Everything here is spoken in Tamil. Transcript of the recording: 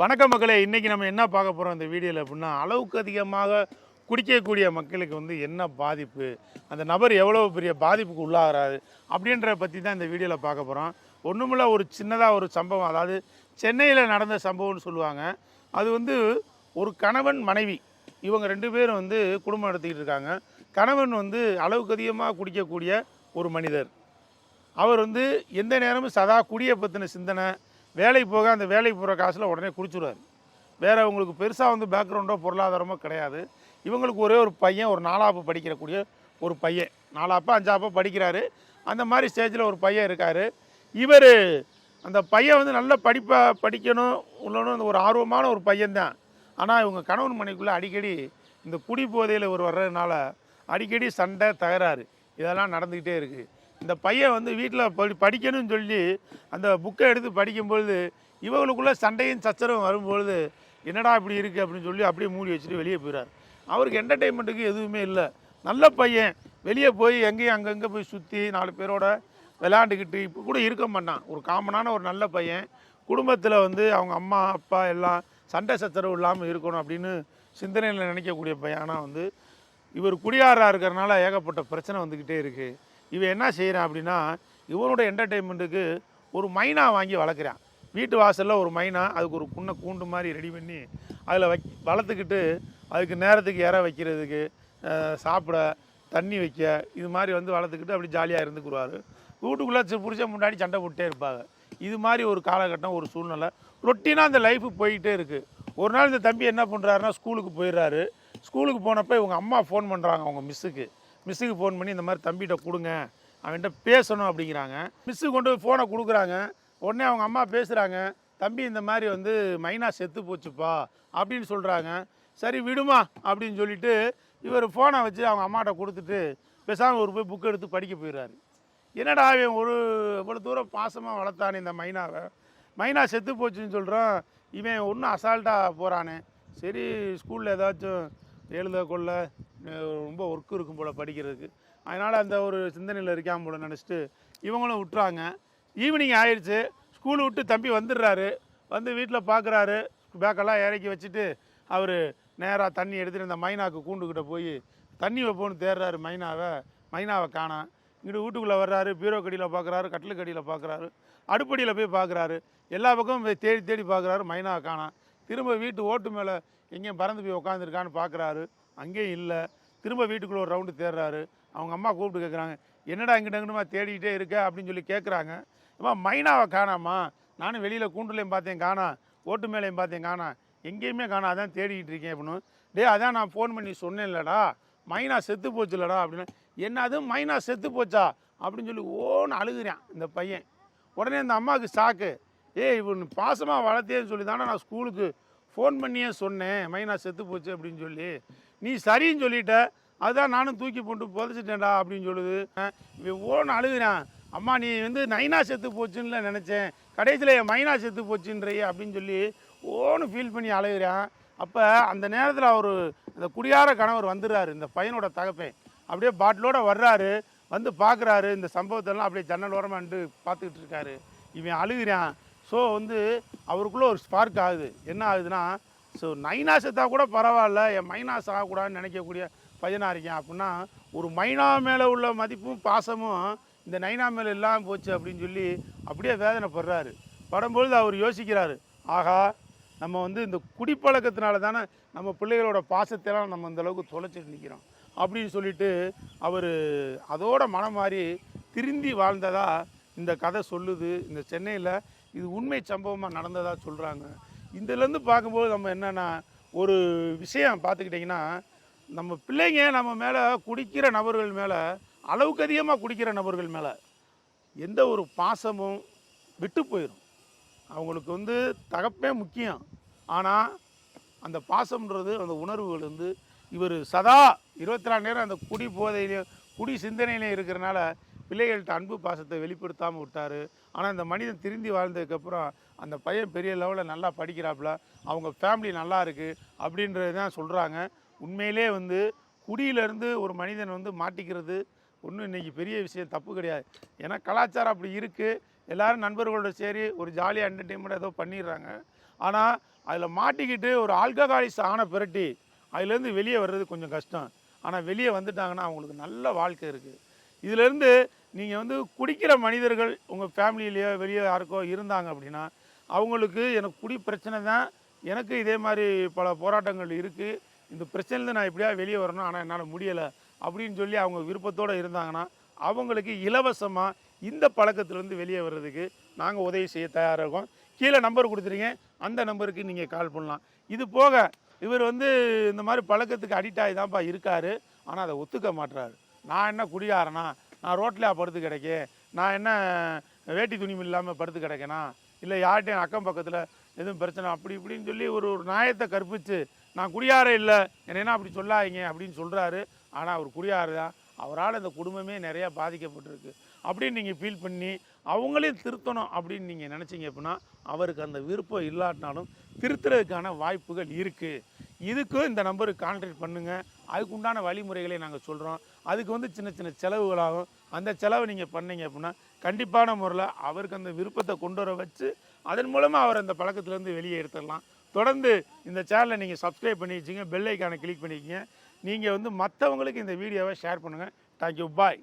வணக்கம் மக்களே. இன்றைக்கி நம்ம என்ன பார்க்க போகிறோம் இந்த வீடியோவில் அப்படின்னா அளவுக்கு அதிகமாக குடிக்கக்கூடிய மக்களுக்கு வந்து என்ன பாதிப்பு? அந்த நபர் எவ்வளோ பெரிய பாதிப்புக்கு உள்ளாகிறாரு? அப்படின்றத பற்றி தான் இந்த வீடியோவில் பார்க்க போகிறோம் ஒன்றுமில்ல ஒரு சின்னதாக ஒரு சம்பவம். அதாவது சென்னையில் நடந்த சம்பவம்னு சொல்லுவாங்க. அது வந்து ஒரு கணவன் மனைவி இவங்க ரெண்டு பேரும் வந்து குடும்பம் நடத்திக்கிட்டு இருக்காங்க. கணவன் வந்து அளவுக்கு அதிகமாக குடிக்கக்கூடிய ஒரு மனிதர். அவர் வந்து எந்த நேரமும் சதா குடியை பற்றின சிந்தனை வேலைக்கு போக அந்த வேலைக்கு போகிற காசில் உடனே குடிச்சிடுவார் வேறு அவங்களுக்கு பெருசாக வந்து பேக்ரவுண்டோ பொருளாதாரமோ கிடையாது. இவங்களுக்கு ஒரே ஒரு பையன் ஒரு நாலாப்பு படிக்கிறக்கூடிய ஒரு பையன். நாலாப்பா அஞ்சாப்பா படிக்கிறாரு. அந்த மாதிரி ஸ்டேஜில் ஒரு பையன் இருக்கார். இவர் அந்த பையன் வந்து நல்ல படிப்பை படிக்கணும் உள்ளணும் ஒரு ஆர்வமான ஒரு பையன்தான். ஆனால் இவங்க கணவன் மனைக்குள்ளே அடிக்கடி இந்த குடி போதையில் ஒரு வர்றதுனால அடிக்கடி சண்டை தகராறு இதெல்லாம் நடந்துக்கிட்டே இருக்குது இந்த பையன் வந்து வீட்டில் படி படிக்கணும்னு சொல்லி அந்த புக்கை எடுத்து படிக்கும்பொழுது இவங்களுக்குள்ளே சண்டையும் சச்சரவும் வரும்பொழுது என்னடா இப்படி இருக்குது அப்படின்னு சொல்லி அப்படியே மூடி வச்சுட்டு வெளியே போயிறார். அவருக்கு என்டர்டெயின்மெண்ட்டுக்கு எதுவுமே இல்லை. நல்ல பையன். வெளியே போய் எங்கேயும் அங்கங்கே போய் சுற்றி நாலு பேரோட விளையாண்டுக்கிட்டு இப்போ கூட இருக்க மாட்டான். ஒரு காமனான ஒரு நல்ல பையன். குடும்பத்தில் வந்து அவங்க அம்மா அப்பா எல்லாம் சண்டை சச்சரவு இல்லாமல் இருக்கணும் அப்படின்னு சிந்தனையில் நினைக்கக்கூடிய பையன் ஆனால் வந்து இவர் குடியாராக இருக்கிறனால ஏகப்பட்ட பிரச்சனை வந்துக்கிட்டே இருக்குது இவன் என்ன செய்கிறான் அப்படின்னா இவனோட என்டர்டெயின்மெண்ட்டுக்கு ஒரு மைனா வாங்கி வளர்க்குறான். வீட்டு வாசலில் ஒரு மைனா அதுக்கு ஒரு புண்ணை கூண்டு மாதிரி ரெடி பண்ணி அதில் வை வளர்த்துக்கிட்டு அதுக்கு நேரத்துக்கு இற வைக்கிறதுக்கு சாப்பிட தண்ணி வைக்க இது மாதிரி வந்து வளர்த்துக்கிட்டு அப்படி ஜாலியாக இருந்துக்குருவார். வீட்டுக்குள்ளே புரிச்ச முன்னாடி சண்டை போட்டே இருப்பாங்க. இது மாதிரி ஒரு காலகட்டம் ஒரு சூழ்நிலை. ரொட்டீனாக அந்த லைஃபு போயிட்டே இருக்குது ஒரு நாள் இந்த தம்பி என்ன பண்ணுறாருன்னா ஸ்கூலுக்கு போயிடுறாரு. ஸ்கூலுக்கு போனப்போ இவங்க அம்மா ஃபோன் பண்ணுறாங்க அவங்க மிஸ்ஸுக்கு மிஸ்ஸுக்கு ஃபோன் பண்ணி இந்த மாதிரி தம்பிகிட்ட கொடுங்க அவன்கிட்ட பேசணும் அப்படிங்கிறாங்க. மிஸ்ஸு கொண்டு போய் ஃபோனை கொடுக்குறாங்க. உடனே அவங்க அம்மா பேசுகிறாங்க தம்பி இந்த மாதிரி வந்து மைனா செத்து போச்சுப்பா அப்படின்னு சொல்கிறாங்க சரி விடுமா அப்படின்னு சொல்லிட்டு இவர் ஃபோனை வச்சு அவங்க அம்மாட்ட கொடுத்துட்டு பேசாமல் ஒரு போய் புக் எடுத்து படிக்க போயிடுறாரு என்னடா இவன் ஒரு இவ்வளோ தூரம் பாசமாக வளர்த்தானே இந்த மைனாவை? மைனா செத்து போச்சுன்னு சொல்கிறான் இவன் ஒன்றும் அசால்ட்டாக போகிறானே சரி ஸ்கூலில் ஏதாச்சும் எழுத கொள்ள. ரொம்ப ஒர்க்கு இருக்கும் போல் படிக்கிறதுக்கு. அதனால் அந்த ஒரு சிந்தனையில் இருக்காம போல நினச்சிட்டு இவங்களும் விட்டுறாங்க. ஈவினிங் ஆயிடுச்சு. ஸ்கூல் விட்டு தம்பி வந்துடுறாரு. வந்து வீட்டில் பார்க்குறாரு பேக்கெல்லாம் இறக்கி வச்சுட்டு அவர் நேராக தண்ணி எடுத்துகிட்டு இந்த மைனாக்கு கூண்டுக்கிட்ட போய் தண்ணி வைப்போன்னு தேடுறாரு மைனாவை. மைனாவை காணாம் இங்கிட்டு வீட்டுக்குள்ளே வர்றாரு. பீரோ கடியில் பார்க்குறாரு கட்டில் கடியில் பார்க்குறாரு அடுப்படியில் போய் பார்க்குறாரு எல்லா பக்கமும் போய் தேடி தேடி பார்க்குறாரு மைனாவை காணாம் திரும்ப வீட்டு ஓட்டு மேலே எங்கேயும் பறந்து போய் உட்காந்துருக்கான்னு பார்க்குறாரு அங்கேயும் இல்லை. திரும்ப வீட்டுக்குள்ளே ஒரு ரவுண்டு தேடுறாரு. அவங்க அம்மா கூப்பிட்டு கேட்குறாங்க என்னடா இங்கிட்ட இங்கிட்டுமா தேடிக்கிட்டே இருக்க? அப்படின்னு சொல்லி கேட்குறாங்க அம்மா மைனாவை காணாமா? நானும் வெளியில் கூண்டுலையும் பார்த்தேன் காணா. ஓட்டு மேலையும் பார்த்தேன் காணா. எங்கேயுமே காணா. அதான் தேடிக்கிட்டு இருக்கேன் அப்படின்னு. டேய் அதான் நான் ஃபோன் பண்ணி சொன்னேன்லடா. மைனா செத்து போச்சுலடா அப்படின்னு. என்னது மைனா செத்து போச்சா? அப்படின்னு சொல்லி ஓன்னு அழுகுறான் இந்த பையன். உடனே இந்த அம்மாவுக்கு சாக்கு ஏய் இவன் பாசமாக வளர்த்தேன்னு சொல்லி தானே நான் ஸ்கூலுக்கு ஃபோன் பண்ணியே சொன்னேன் மைனா செத்து போச்சு அப்படின்னு சொல்லி. நீ சரின்னு சொல்லிட்ட அதுதான் நானும் தூக்கி போட்டு புதைச்சிட்டேன்டா அப்படின்னு சொல்லுது. ஓன்னு அழுகுறான்? அம்மா நீ வந்து நைனா செத்து போச்சுன்னு நினச்சேன். கடைசியில் என் மைனா செத்து போச்சுன்றையே அப்படின்னு சொல்லி ஓன்னு ஃபீல் பண்ணி அழுகுறான். அப்போ அந்த நேரத்தில் அவர் அந்த குடியார கணவர் வந்துடுறாரு இந்த பையனோட தகப்பேன். அப்படியே பாட்டிலோட வர்றாரு வந்து பார்க்குறாரு இந்த சம்பவத்தெல்லாம் அப்படியே ஜன்னல் ஓரமாக நின்று பார்த்துக்கிட்டு இருக்காரு. இவன் அழுகிறான். ஸோ வந்து அவருக்குள்ளே ஒரு ஸ்பார்க் ஆகுது. என்ன ஆகுதுன்னா ஸோ நைனா செத்தா கூட பரவாயில்ல என் மைனாஸ் ஆகக்கூடாதுன்னு நினைக்கக்கூடிய பையனாக இருக்கேன் அப்படின்னா ஒரு மைனா மேலே உள்ள மதிப்பும் பாசமும் இந்த நைனா மேலே இல்லாமல் போச்சு அப்படின்னு சொல்லி அப்படியே வேதனைப்படுறாரு. படும்பொழுது அவர் யோசிக்கிறாரு. ஆகா நம்ம வந்து இந்த குடிப்பழக்கத்தினால தானே நம்ம பிள்ளைகளோட பாசத்தெல்லாம் நம்ம இந்த அளவுக்கு தொலைச்சிட்டு நிற்கிறோம் அப்படின்னு சொல்லிட்டு அவர் அதோட மனம் மாறி திருந்தி வாழ்ந்ததாக இந்த கதை சொல்லுது. இந்த சென்னையில் இது உண்மை சம்பவமாக நடந்ததாக சொல்கிறாங்க இதுலேருந்து பார்க்கும்போது நம்ம என்னென்னா ஒரு விஷயம் பார்த்துக்கிட்டிங்கன்னா நம்ம பிள்ளைங்க நம்ம மேலே குடிக்கிற நபர்கள் மேலே அளவுக்கு அதிகமாக குடிக்கிற நபர்கள் மேலே எந்த ஒரு பாசமும் விட்டு போயிடும் அவங்களுக்கு வந்து தகப்பே முக்கியம். ஆனால் அந்த பாசம்ன்றது அந்த உணர்வுகள் வந்து இவர் சதா இருபத்தி நாலு நேரம் அந்த குடி போதையிலையும் குடி சிந்தனையிலையும் இருக்கிறனால பிள்ளைகள்கிட்ட அன்பு பாசத்தை வெளிப்படுத்தாமல் விட்டார். ஆனால் இந்த மனிதன் திருந்தி வாழ்ந்ததுக்கப்புறம் அந்த பையன் பெரிய லெவலில் நல்லா படிக்கிறாப்புல அவங்க ஃபேமிலி நல்லா இருக்குது அப்படின்றது தான் சொல்கிறாங்க உண்மையிலே வந்து குடியிலேருந்து ஒரு மனிதன் வந்து மாட்டிக்கிறது ஒன்றும் இன்றைக்கி பெரிய விஷயம் தப்பு கிடையாது. ஏன்னா கலாச்சாரம் அப்படி இருக்குது எல்லோரும் நண்பர்களோட சரி ஒரு ஜாலியாக என்டர்டெயின்மெண்ட் ஏதோ பண்ணிடுறாங்க. ஆனால் அதில் மாட்டிக்கிட்டு ஒரு ஆல்கஹாலிஸ் ஆன பிரட்டி அதுலேருந்து வெளியே வர்றது கொஞ்சம் கஷ்டம். ஆனால் வெளியே வந்துட்டாங்கன்னா அவங்களுக்கு நல்ல வாழ்க்கை இருக்குது இதிலேருந்து நீங்கள் வந்து குடிக்கிற மனிதர்கள் உங்கள் ஃபேமிலியிலையோ வெளியே யாருக்கோ இருந்தாங்க அப்படின்னா அவங்களுக்கு எனக்கு குடி பிரச்சனை தான். எனக்கு இதே மாதிரி பல போராட்டங்கள் இருக்குது இந்த பிரச்சனையிலேருந்து நான் எப்படியா வெளியே வரணும் ஆனால் என்னால் முடியலை அப்படின்னு சொல்லி அவங்க விருப்பத்தோடு இருந்தாங்கன்னா அவங்களுக்கு இலவசமாக இந்த பழக்கத்திலேருந்து வெளியே வர்றதுக்கு நாங்கள் உதவி செய்ய தயாராக இருக்கோம். கீழே நம்பர் கொடுத்துருங்க. அந்த நம்பருக்கு நீங்கள் கால் பண்ணலாம். இது போக இவர் வந்து இந்த மாதிரி பழக்கத்துக்கு அடிக்ட் ஆகி தான்ப்பா இருக்கார். ஆனால் அதை ஒத்துக்க மாட்டுறாரு நான் என்ன குடியாரனா நான் ரோட்லையா படுத்து கிடைக்க நான் என்ன வேட்டி துணி இல்லாமல் படுத்து கிடக்கேனா? இல்லை யார்கிட்டையும் அக்கம் பக்கத்தில் எதுவும் பிரச்சனை? அப்படி இப்படின்னு சொல்லி ஒரு ஒரு நியாயத்தை கற்பித்து நான் குடியார இல்லை என்னென்னா அப்படி சொல்லாதீங்க அப்படின்னு சொல்கிறாரு ஆனால் அவர் குடியாரு தான். அவரால் இந்த குடும்பமே நிறையா பாதிக்கப்பட்டிருக்கு. அப்படின்னு நீங்கள் ஃபீல் பண்ணி அவங்களையும் திருத்தணும் அப்படின்னு நீங்கள் நினச்சிங்க அப்படின்னா அவருக்கு அந்த விருப்பம் இல்லாட்டினாலும் திருத்துறதுக்கான வாய்ப்புகள் இருக்குது இதுக்கும் இந்த நம்பருக்கு கான்டாக்ட் பண்ணுங்கள் அதுக்கு உண்டான வழிமுறைகளை நாங்கள் சொல்கிறோம் அதுக்கு வந்து சின்ன சின்ன செலவுகளாகும். அந்த செலவை நீங்கள் பண்ணீங்க அப்படின்னா கண்டிப்பான முறையில் அவருக்கு அந்த விருப்பத்தை கொண்டு வர வச்சு அதன் மூலமாக அவர் அந்த பழக்கத்துலேருந்து வெளியே எடுத்துடலாம். தொடர்ந்து இந்த சேனலை நீங்கள் சப்ஸ்கிரைப் பண்ணி வச்சுங்க பெல் ஐக்கானை கிளிக் பண்ணிக்கிங்க. நீங்கள் வந்து மற்றவங்களுக்கு இந்த வீடியோவை ஷேர் பண்ணுங்கள் தேங்க்யூ பாய்